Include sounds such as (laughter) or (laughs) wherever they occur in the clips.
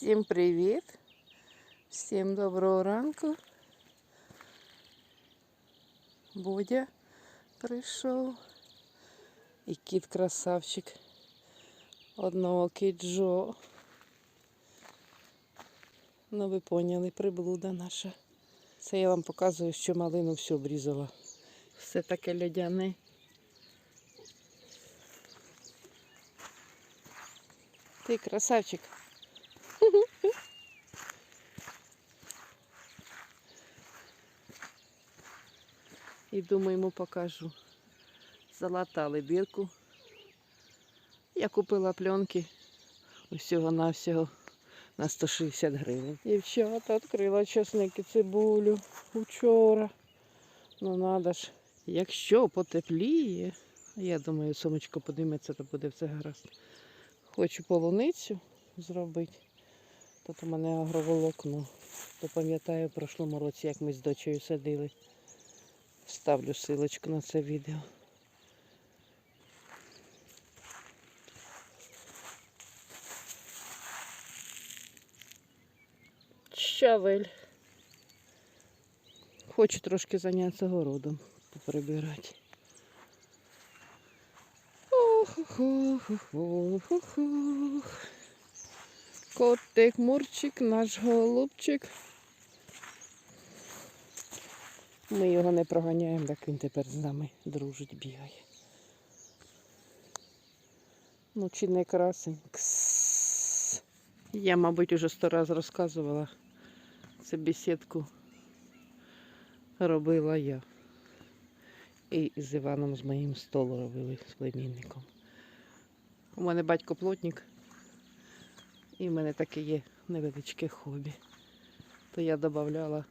Всім привіт! Всім доброго ранку. Будя прийшов. І кіт красавчик. Одноокий Джо. Ну, ви поняли, приблуда наша. Це я вам показую, що малину всю обрізала. Все таке льодяне. Ти красавчик. І думаю, йому покажу. Залатали дірку. Я купила пленки усього-навсього на 160 гривень. Дівчата відкрила чесник і цибулю вчора. Ну надо ж, якщо потепліє, я думаю, сумочка подиметься, то буде все гаразд. Хочу полуницю зробити. Тут у мене агроволокно. То пам'ятаю в прошлому році, як ми з дочею садили. Вставлю силочку на це відео. Щавель. Хочу трошки зайнятися городом, поприбирати. Котик, мурчик, наш голубчик. Ми його не проганяємо, так він тепер з нами дружить, бігає. Ну, чи не красень? Кс. Я, мабуть, уже сто раз розказувала. Це бесідку робила я. І з Іваном з моїм столу робили з племінником. У мене батько плотник, і в мене таке є невеличке хобі. То я додавала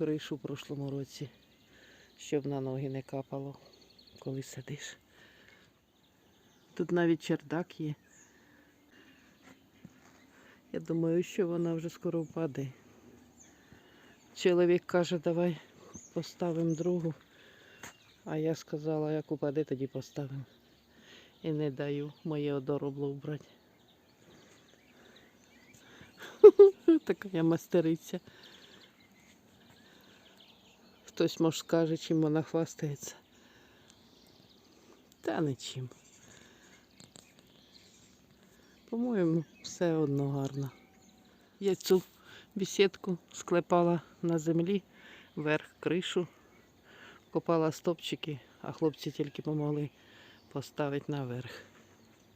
кришу в прошлому році, щоб на ноги не капало, коли сидиш. Тут навіть чердак є. Я думаю, що вона вже скоро впаде. Чоловік каже, давай поставимо другу. А я сказала, як упаде, тоді поставимо. І не даю моє одоробло вбрати. (laughs) Така я мастериця. Хтось може скаже, чим вона хвастається. Та нічим. По-моєму, все одно гарно. Я цю бесідку склепала на землі, вверх кришу, копала стопчики, а хлопці тільки помогли поставити наверх,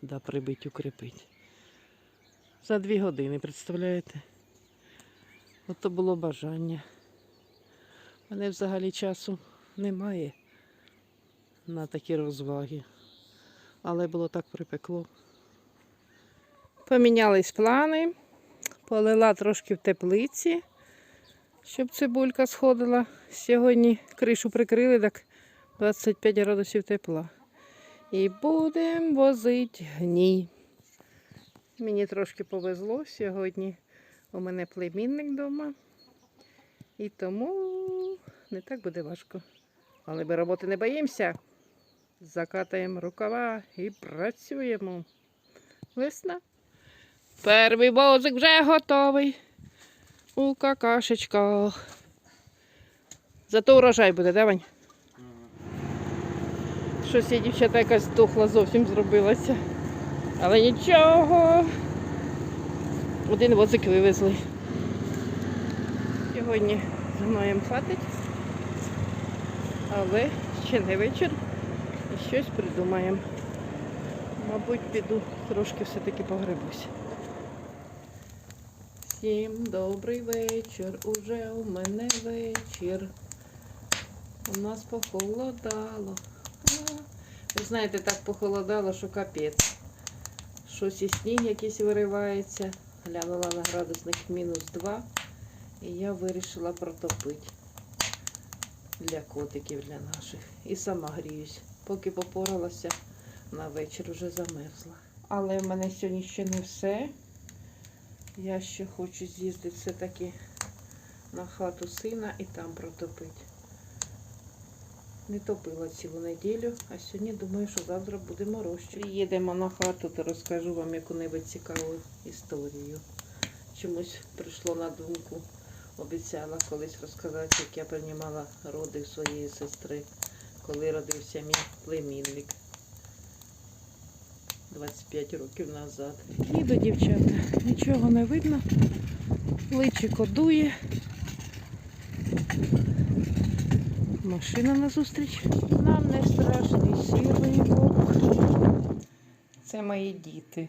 да прибить, укріпити. За дві години, представляєте? Ото було бажання. Мене взагалі часу немає на такі розваги. Але було так припекло. Помінялись плани. Полила трошки в теплиці, щоб цибулька сходила. Сьогодні кришу прикрили, так 25 градусів тепла. І будемо возити гній. Мені трошки повезло сьогодні. У мене племінник вдома. І тому не так буде важко. Але ми роботи не боїмося. Закатаємо рукава і працюємо. Весна. Перший возик вже готовий. У какашечках. Зато урожай буде, да, Вань? Щось я дівчата якась дохла зовсім зробилася. Але нічого. Один возик вивезли. Сьогодні знаємо хватить. Але ще не вечір. І щось придумаємо. Мабуть, піду трошки все-таки погребусь. Всім добрий вечір, уже у мене вечір. У нас похолодало. Ви знаєте, так похолодало, що капець. Щось і сніг якийсь виривається. Глянула на градусник мінус 2. І я вирішила протопити для котиків, для наших. І сама гріюсь. Поки попоралася, на вечір вже замерзла. Але в мене сьогодні ще не все. Я ще хочу з'їздити все-таки на хату сина і там протопити. Не топила цілу неділю, а сьогодні думаю, що завтра буде мороз. Приїдемо на хату, то розкажу вам яку-небудь цікаву історію. чомусь прийшло на думку. Обіцяла колись розказати, як я приймала роди своєї сестри, коли родився мій племінник 25 років назад. Їду, дівчата, нічого не видно. Личико дує. Машина назустріч. Нам не страшний сірий вовк. Це мої діти.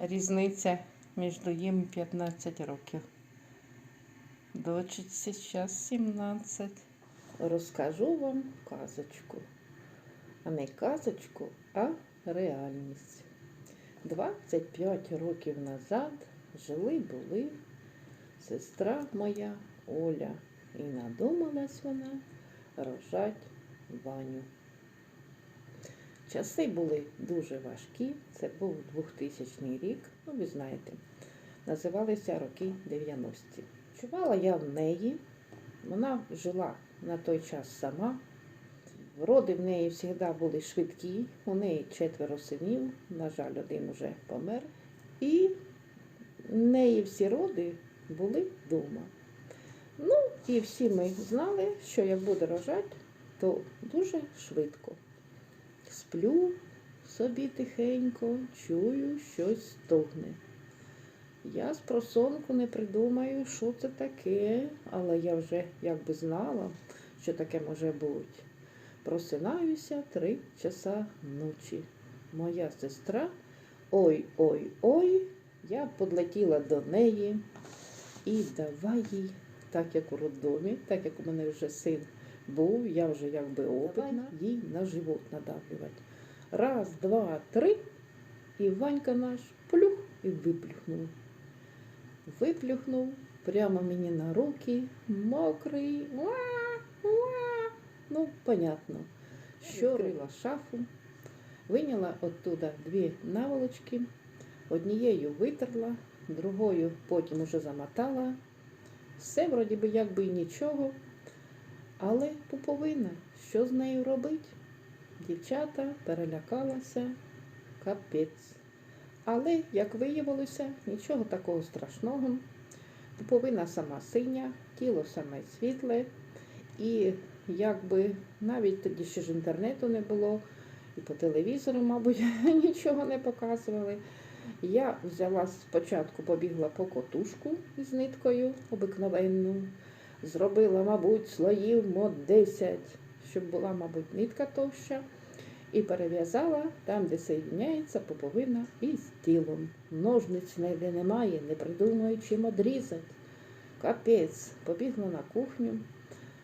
Різниця між їм 15 років. Дочці зараз 17. Розкажу вам казочку. А не казочку, а реальність. 25 років назад жили були сестра моя Оля. І надумалась вона рожать Ваню. Часи були дуже важкі. Це був 2000 рік, ну ви знаєте, називалися роки 90-ті. Чувала я в неї, вона жила на той час сама. Роди в неї завжди були швидкі, у неї четверо синів, на жаль, один уже помер. І в неї всі роди були вдома. Ну, і всі ми знали, що як буде рожати, то дуже швидко. Сплю собі тихенько, чую, щось стогне. Я з просонку не придумаю, що це таке, але я вже якби знала, що таке може бути. Просинаюся три часа ночі. Моя сестра, ой-ой-ой, я подлетіла до неї і давай їй, так як у роддомі, так як у мене вже син був, я вже якби опитна, їй на живот надавлювати. Раз, два, три, і Ванька наш плюх і виплюхнув. Виплюхнув прямо мені на руки, мокрий. Уа, уа. Ну, понятно. Що відкрила шафу, виняла оттуда дві наволочки, однією витерла, другою потім уже замотала. Все вроді би якби і нічого. Але пуповина, що з нею робить? Дівчата перелякалася, капець. Але, як виявилося, нічого такого страшного. Пуповина сама синя, тіло саме світле. І якби навіть тоді ще ж інтернету не було, і по телевізору, мабуть, (laughs) нічого не показували. Я взяла спочатку, побігла по котушку з ниткою обикновенну. Зробила, мабуть, слоїв мод 10, щоб була, мабуть, нитка товща. І перев'язала там, де соєдняється поповина із тілом. Ножниць ніде немає, не придумаю, чим одрізати. Капець, побігла на кухню,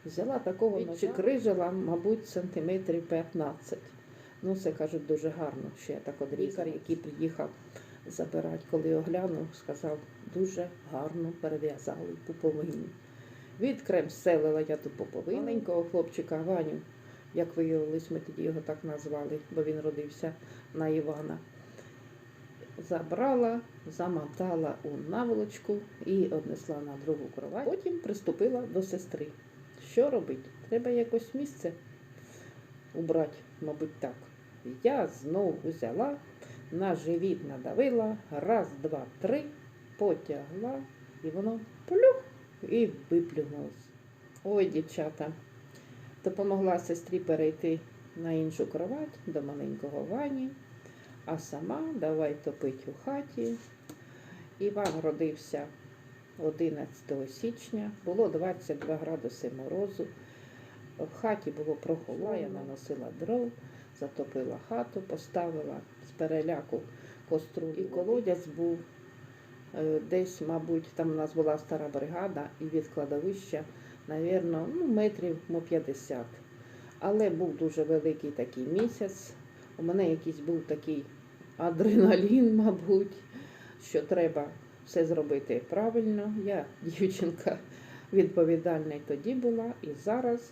взяла такого ножа, крижила, мабуть, сантиметрів 15. Ну, це кажуть дуже гарно, що я так одрізала. Лікар, який приїхав забирати, коли оглянув, сказав, дуже гарно перев'язали пуповину. Відкремселила я ту поповину. Маленького хлопчика Ваню, як виявилось, ми тоді його так назвали, бо він родився на Івана. Забрала, замотала у наволочку і однесла на другу кровать. Потім приступила до сестри. Що робити? Треба якось місце убрати, мабуть, так. Я знову взяла, на живіт надавила, раз, два, три, потягла, і воно плюх і виплюнулось. Ой, дівчата, допомогла сестрі перейти на іншу кровать до маленького вані, а сама давай топить у хаті. Іван родився 11 січня, було 22 градуси морозу. В хаті було прохолодно, я наносила дров, затопила хату, поставила з переляку костру. І колодязь був е, десь, мабуть, там у нас була стара бригада, і від кладовища, навірно, ну, метрів ну, 50. Але був дуже великий такий місяць. У мене якийсь був такий адреналін, (laughs) мабуть, що треба все зробити правильно. Я дівчинка відповідальна й тоді була, і зараз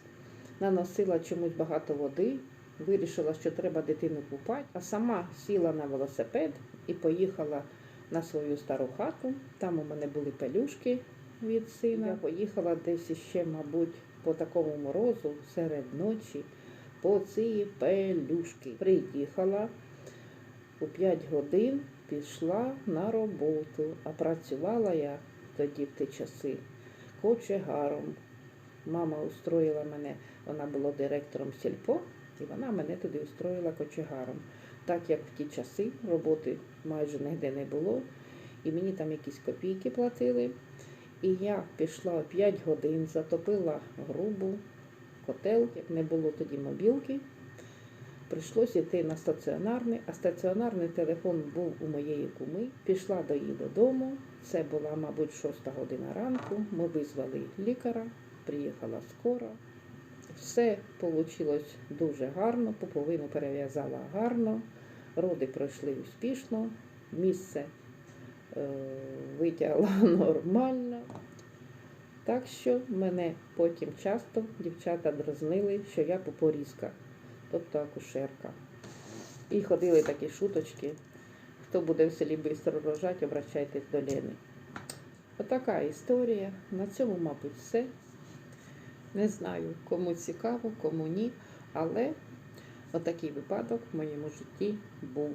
наносила чомусь багато води, вирішила, що треба дитину купати, а сама сіла на велосипед і поїхала на свою стару хату. Там у мене були пелюшки від сина. Я поїхала десь іще, мабуть, по такому морозу серед ночі по ці пелюшки. Приїхала у 5 годин, пішла на роботу, а працювала я тоді в ті часи кочегаром. Мама устроїла мене, вона була директором сільпо, і вона мене туди устроїла кочегаром. Так як в ті часи роботи майже ніде не було, і мені там якісь копійки платили. І я пішла 5 годин, затопила грубу, котел, як не було тоді мобілки. Прийшлося йти на стаціонарний, а стаціонарний телефон був у моєї куми. Пішла до її додому. Це була, мабуть, 6 година ранку. Ми визвали лікаря, приїхала скоро. Все вийшло дуже гарно, пуповину перев'язала гарно, роди пройшли успішно, місце витягла (laughs) нормально. Так що мене потім часто дівчата дразнили, що я пупорізка, тобто акушерка. І ходили такі шуточки. Хто буде в селі швидко рожати, обращайтесь до Лени. Отака історія. На цьому, мабуть, все. Не знаю, кому цікаво, кому ні, але отакий випадок в моєму житті був.